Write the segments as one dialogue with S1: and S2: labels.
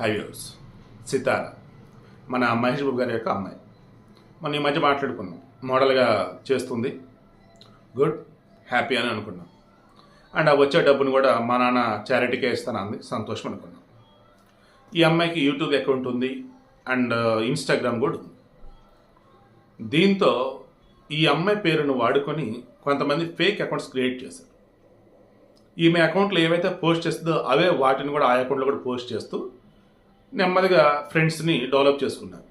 S1: Highways Sitara. మన మహేష్ బాబు గారి యొక్క అమ్మాయి. మనం ఈ మధ్య మాట్లాడుకున్నాం. మోడల్గా చేస్తుంది. గుడ్ హ్యాపీ అని అనుకున్నాం. అండ్ ఆ వచ్చే డబ్బును కూడా మా నాన్న చారిటీకే ఇస్తానంది సంతోషం అనుకున్నాం. ఈ అమ్మాయికి యూట్యూబ్ అకౌంట్ ఉంది. అండ్ uh, ఇన్స్టాగ్రామ్ కూడా ఉంది. దీంతో ఈ అమ్మాయి పేరును వాడుకొని కొంతమంది ఫేక్ అకౌంట్స్ క్రియేట్ చేశారు. ఈమె అకౌంట్లో ఏవైతే పోస్ట్ చేస్తుందో అవే వాటిని కూడా ఆ అకౌంట్లో కూడా పోస్ట్ చేస్తూ నెమ్మదిగా ఫ్రెండ్స్ని డెవలప్ చేసుకున్నారు.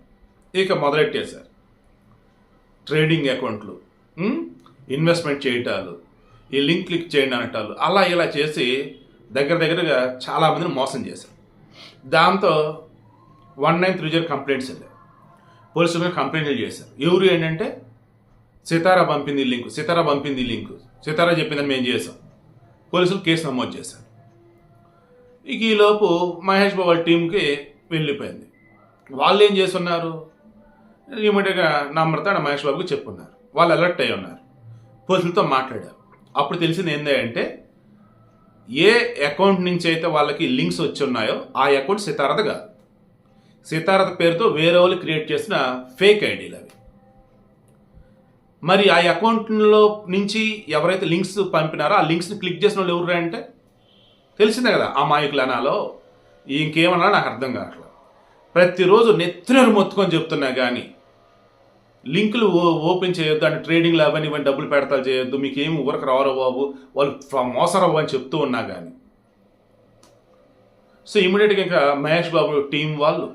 S1: ఇక మొదలెట్టేశారు ట్రేడింగ్ అకౌంట్లు ఇన్వెస్ట్మెంట్ చేయటాలు ఈ లింక్ క్లిక్ చేయండి అనటాలు అలా ఇలా చేసి దగ్గర దగ్గరగా చాలామందిని మోసం చేశారు. దాంతో one nine three zero complaints వెళ్ళాయి. పోలీసులు మీద కంప్లైంట్లు చేశారు. ఎవరు ఏంటంటే సితారా పంపింది లింక్ సితారా పంపింది లింక్ సితారా చెప్పిందని మేము చేసాం పోలీసులు కేసు నమోదు చేశారు. ఇక ఈలోపు మహేష్ బాబు వాళ్ళ టీంకి వెళ్ళిపోయింది. వాళ్ళు ఏం చేస్తున్నారు? ఇమీడియట్గా నమ్రత మహేష్ బాబుకి చెప్పున్నారు. వాళ్ళు అలర్ట్ అయి ఉన్నారు. పోలీసులతో మాట్లాడారు. అప్పుడు తెలిసింది ఏంటంటే ఏ అకౌంట్ నుంచి అయితే వాళ్ళకి లింక్స్ వచ్చి ఉన్నాయో ఆ అకౌంట్ సితారత కాదు. సితారత పేరుతో వేరే వాళ్ళు క్రియేట్ చేసిన ఫేక్ ఐడీలు అవి. మరి ఆ అకౌంట్లో నుంచి ఎవరైతే లింక్స్ పంపినారో ఆ లింక్స్ని క్లిక్ చేసిన వాళ్ళు ఎవరు అంటే తెలిసిందే కదా అమాయకులు అనాలో? ఇంకేమన్నా నాకు అర్థం కావట్లేదు ప్రతిరోజు నెత్తినరు మొత్తుకొని చెప్తున్నా కానీ లింకులు ఓ- ఓపెన్ చేయొద్దు అంటే ట్రేడింగ్లు అవన్నీ ఇవన్నీ డబ్బులు పెడతాలు చేయొద్దు మీకు ఊరకు రావరు బాబు? వాళ్ళు ఫ- అని చెప్తూ ఉన్నా కానీ సో ఇమీడియట్గా ఇంకా మహేష్ బాబు టీం వాళ్ళు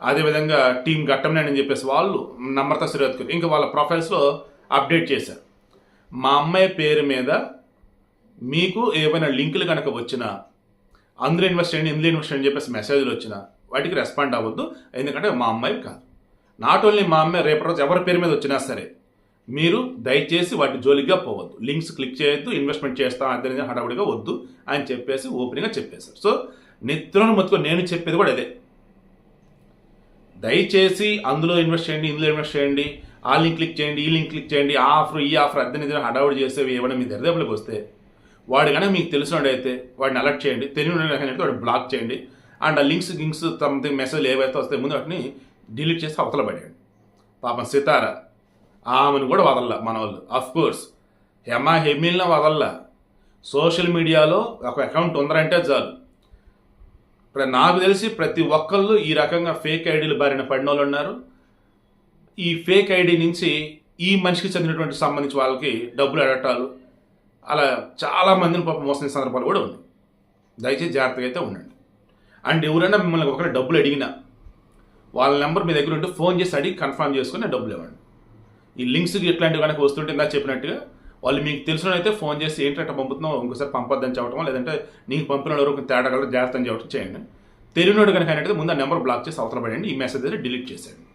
S1: అదేవిధంగా టీం గట్టమనేని అని చెప్పేసి వాళ్ళు నమ్రత శ్రీరత్కర్ ఇంకా వాళ్ళ ప్రొఫైల్స్లో అప్డేట్ చేశారు. మా అమ్మాయి పేరు మీద మీకు ఏమైనా లింకులు కనుక వచ్చినా అందులో ఇన్వెస్ట్ చేయండి ఇందులో ఇన్వెస్ట్ చేయండి అని చెప్పేసి మెసేజ్లు వచ్చినా వాటికి రెస్పాండ్ అవ్వద్దు. ఎందుకంటే మా అమ్మాయి కాదు. నాట్ ఓన్లీ మా అమ్మాయి రేపటి రోజు ఎవరి పేరు మీద వచ్చినా సరే మీరు దయచేసి వాటి జోలిగా పోవద్దు. లింక్స్ క్లిక్ చేయొద్దు ఇన్వెస్ట్మెంట్ చేస్తాం అదే హడావుడిగా వద్దు అని చెప్పేసి ఓపెన్గా చెప్పేశారు. సో నెత్తులను మొత్తుకొని నేను చెప్పేది కూడా అదే. దయచేసి అందులో ఇన్వెస్ట్ చేయండి ఇందులో ఇన్వెస్ట్ చేయండి ఆ లింక్ క్లిక్ చేయండి ఈ లింక్ క్లిక్ చేయండి ఆ ఆఫర్ ఈ ఆఫర్ అద్దె హడావుడి చేసేవి ఏమైనా మీ దరిదాపులకు వస్తే వాడు కానీ మీకు తెలిసినోడైతే వాడిని అలర్ట్ చేయండి. తెలియని వాడిని బ్లాక్ చేయండి. అండ్ ఆ లింక్స్ గింక్స్ సంథింగ్ మెసేజ్ ఏవైతే వస్తాయి ముందు వాటిని డిలీట్ చేసి అవతల పడేయండి. పాపం సితార ఆమెను కూడా వదల్లా మన వాళ్ళు అఫ్ కోర్స్ హెమా హెమిల్న వదల్లా. సోషల్ మీడియాలో ఒక అకౌంట్ ఉందరంటే చాలు. ఇప్పుడు నాకు తెలిసి ప్రతి ఒక్కళ్ళు ఈ రకంగా ఫేక్ ఐడీలు బారిన పడిన వాళ్ళు ఉన్నారు. ఈ ఫేక్ ఐడి నుంచి ఈ మనిషికి చెందినటువంటి సంబంధించి వాళ్ళకి డబ్బులు అడటాలు అలా చాలా మందిని పాపం మోసం సందర్భాలు కూడా ఉన్నాయి. దయచేసి జాగ్రత్తగా అయితే ఉండండి. అండ్ ఎవరైనా మిమ్మల్ని ఒకరి డబ్బులు అడిగినా వాళ్ళ నెంబర్ మీ దగ్గర ఉంటే ఫోన్ చేసి అడిగి కన్ఫర్మ్ చేసుకుని డబ్బులు ఇవ్వండి. ఈ లింక్స్కి ఎట్లాంటివి కనుక వస్తుంటే ఇందా చెప్పినట్టుగా వాళ్ళు మీకు తెలిసినైతే ఫోన్ చేసి ఏంటంటే పంపుతున్నావు ఇంకోసారి పంపొద్దని చెప్పడం లేదంటే నీకు పంపిన ఎవరు తేడా కలర్ జాగ్రత్త అని చెప్పడం చేయండి. తెలియనోడు కనుక అయితే ముందు ఆ నెంబర్ బ్లాక్ చేసి అవతల పడండి ఈ మెసేజ్ అయితే డిలీట్ చేసేయండి.